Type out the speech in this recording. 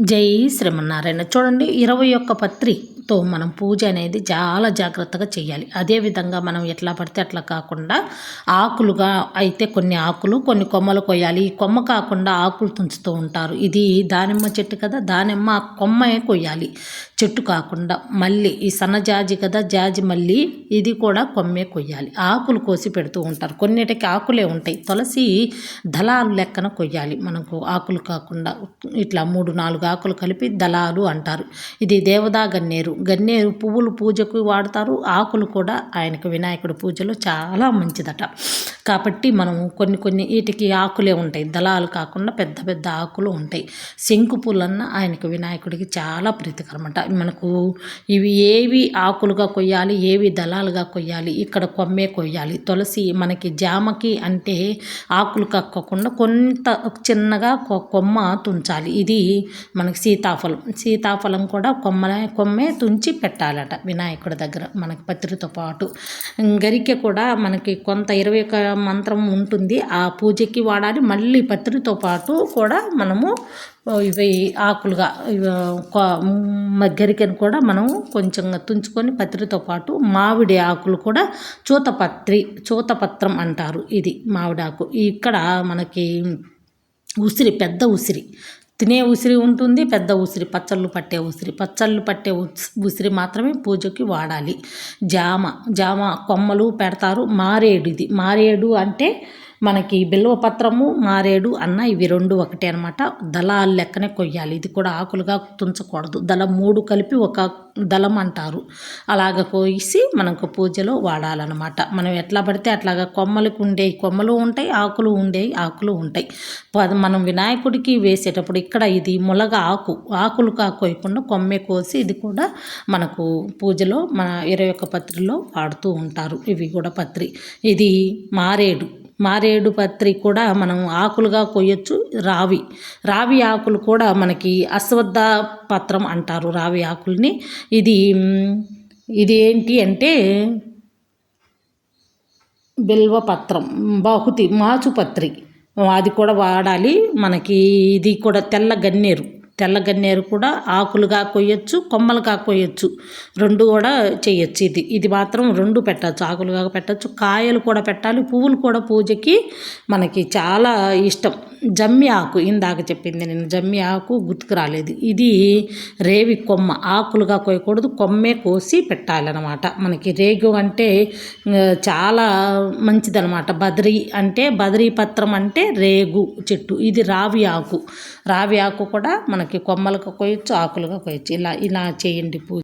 జై శ్రీమన్నారాయణ. చూడండి ఇరవై ఒక్క పత్రితో మనం పూజ అనేది చాలా జాగ్రత్తగా చేయాలి. అదేవిధంగా మనం ఎట్లా పడితే అట్లా కాకుండా ఆకులుగా అయితే కొన్ని ఆకులు కొన్ని కొమ్మలు కొయ్యాలి. ఈ కొమ్మ కాకుండా ఆకులు తుంచుతూ ఉంటారు. ఇది దానిమ్మ చెట్టు కదా దానిమ్మ కొమ్మే కొయ్యాలి. చెట్టు కాకుండా మళ్ళీ ఈ సన్న జాజి కదా జాజి మళ్ళీ ఇది కూడా కొమ్మే కొయ్యాలి. ఆకులు కోసి పెడుతూ ఉంటారు. కొన్నిటికి ఆకులే ఉంటాయి. తులసి దళాలు లెక్కన కొయ్యాలి. మనకు ఆకులు కాకుండా ఇట్లా మూడు నాలుగు ఆకులు కలిపి దళాలు అంటారు. ఇది దేవదా గన్నేరు. గన్నేరు పువ్వులు పూజకు వాడతారు. ఆకులు కూడా ఆయనకు వినాయకుడి పూజలో చాలా మంచిదట. కాబట్టి మనం కొన్ని కొన్ని వీటికి ఆకులే ఉంటాయి. దళాలు కాకుండా పెద్ద పెద్ద ఆకులు ఉంటాయి. శంకు పూలన్న ఆయనకు వినాయకుడికి చాలా ప్రీతికరమట. మనకు ఇవి ఏవి ఆకులుగా కొయ్యాలి ఏవి దళాలుగా కొయ్యాలి ఇక్కడ కొమ్మే కొయ్యాలి. తులసి మనకి జామకి అంటే ఆకులు కక్కకుండా కొంత చిన్నగా కొమ్మ తుంచాలి. ఇది మనకి సీతాఫలం. సీతాఫలం కూడా కొమ్మ కొమ్మే తుంచి పెట్టాలట వినాయకుడి దగ్గర మనకి పత్రితో పాటు. గరికె కూడా మనకి కొంత ఇరవై ఒక మంత్రం ఉంటుంది. ఆ పూజకి వాడాలి. మళ్ళీ పత్రితో పాటు కూడా మనము ఇవి ఆకులుగా గరికను కూడా మనం కొంచెం తుంచుకొని పత్రితో పాటు మామిడి ఆకులు కూడా చూతపత్రి చూతపత్రం అంటారు ఇది మామిడాకు ఇక్కడ మనకి ఉసిరి పెద్ద ఉసిరి తినే ఉసిరి ఉంటుంది పెద్ద ఉసిరి పచ్చళ్ళు పట్టే ఉసిరి. పచ్చళ్ళు పట్టే ఉసిరి మాత్రమే పూజకి వాడాలి. జామ జామ కొమ్మలు పెడతారు. మారేడు ఇది మారేడు అంటే మనకి బిల్వపత్రము మారేడు అన్న ఇవి రెండు ఒకటే అనమాట దళాలు లెక్కనే కొయ్యాలి. ఇది కూడా ఆకులుగా తుంచకూడదు. దళం మూడు కలిపి ఒక దళం అంటారు. అలాగ కోసి మనకు పూజలో వాడాలన్నమాట. మనం ఎట్లా పడితే అట్లాగా కొమ్మలకు ఉండే కొమ్మలు ఉంటాయి ఆకులు ఉండే ఆకులు ఉంటాయి. మనం వినాయకుడికి వేసేటప్పుడు ఇక్కడ ఇది ములగ ఆకు. ఆకులు కాకోయకుండా కొమ్మే కోసి ఇది కూడా మనకు పూజలో మన ఇరవై ఒక్క పత్రిలో వాడుతూ ఉంటారు. ఇవి కూడా పత్రి. ఇది మారేడు. మారేడు పత్రి కూడా మనం ఆకులుగా కొయ్యొచ్చు రావి. రావి ఆకులు కూడా మనకి అశ్వద్ధ పత్రం అంటారు రావి ఆకుల్ని. ఇది ఇది ఏంటి అంటే బిల్వపత్రం బాహుతి మాచుపత్రి అది కూడా వాడాలి. మనకి ఇది కూడా తెల్ల గన్నేరు. తెల్లగన్నేరు కూడా ఆకులుగా కొయ్యొచ్చు కొమ్మలుగా కొయ్యొచ్చు. రెండు కూడా చేయొచ్చు ఇది. ఇది మాత్రం రెండు పెట్టచ్చు ఆకులుగా పెట్టచ్చు. కాయలు కూడా పెట్టాలి పువ్వులు కూడా పూజకి మనకి చాలా ఇష్టం. జమ్మి ఆకు ఇందాక చెప్పింది నేను జమ్మి ఆకు గుర్తుకు రాలేదు. ఇది రేవి కొమ్మ ఆకులుగా కోయకూడదు కొమ్మే కోసి పెట్టాలన్నమాట. మనకి రేగు అంటే చాలా మంచిదనమాట బద్రీ అంటే బద్రీ పత్రం అంటే రేగు చెట్టు. ఇది రావి ఆకు. రావి ఆకు కూడా మన మనకి కొమ్మలుగా కొయ్యొచ్చు ఆకులుగా కొయ్యొచ్చు. ఇలా ఇలా చేయండి పూజ.